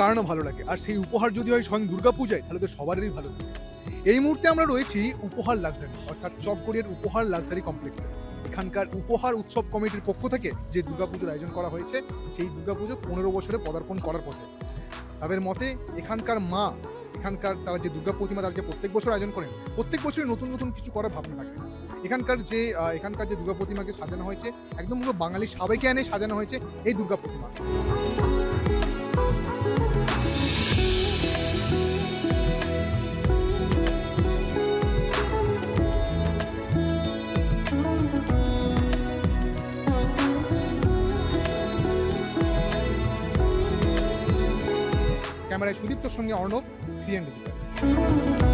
কার না ভালো লাগে। আর সেই উপহার যদি হয় স্বয়ং দুর্গাপূজায় তাহলে তো সবারই ভালো লাগে। এই মুহূর্তে আমরা রয়েছি উপহার লাক্সারি, অর্থাৎ চকগড়িয়ার উপহার লাক্সারি কমপ্লেক্সে। এখানকার উপহার উৎসব কমিটির পক্ষ থেকে যে দুর্গাপুজোর আয়োজন করা হয়েছে, সেই দুর্গাপুজো পনেরো বছরে পদার্পণ করার পথে। তাদের মতে, এখানকার মা, এখানকার তারা যে দুর্গা প্রতিমা তারা যে প্রত্যেক বছর আয়োজন করেন, প্রত্যেক বছরই নতুন নতুন কিছু করার ভাবনা থাকে। এখানকার যে এখানকার যে দুর্গা প্রতিমাকে সাজানো হয়েছে, একদম পুরো বাঙালি সবাইকে এনে সাজানো হয়েছে এই দুর্গা প্রতিমা। ক্যামেরায় সুদীপ্তর সঙ্গে অর্ণব সিএন ডিজিটাল